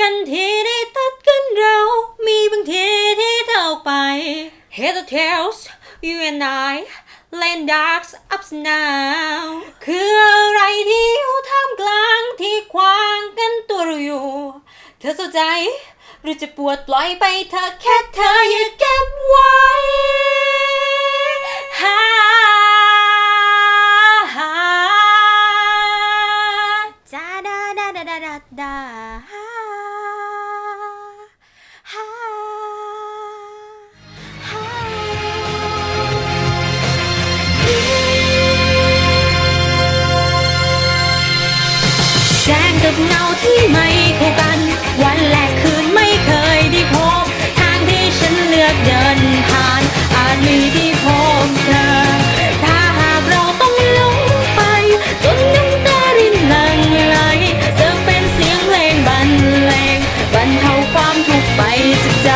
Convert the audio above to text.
กันทีได้ตัดกันเรา มีบางทีที่เท่าไป Head the tails you and I land darks ups now คืออะไรที่อยู่ท่ามกลางที่ขวางกันตัวเราอยู่ เธอสนใจหรือจะปวดปล่อยไปเธอแค่เธออย่าเก็บไว้ฮ่าฮ่าจ้าดาดาดาดาดา แสงกับเงาที่ไม่คู่กัน วันและคืนไม่เคยได้พบ ทางที่ฉันเลือกเดินผ่าน อาจมีที่พบเธอ ถ้าหากเราต้องลงไป จนน้ำตารินหลังไหลจะเป็นเสียงเพลงบรรเลงบรรเทาความทุกข์ไปจากใจ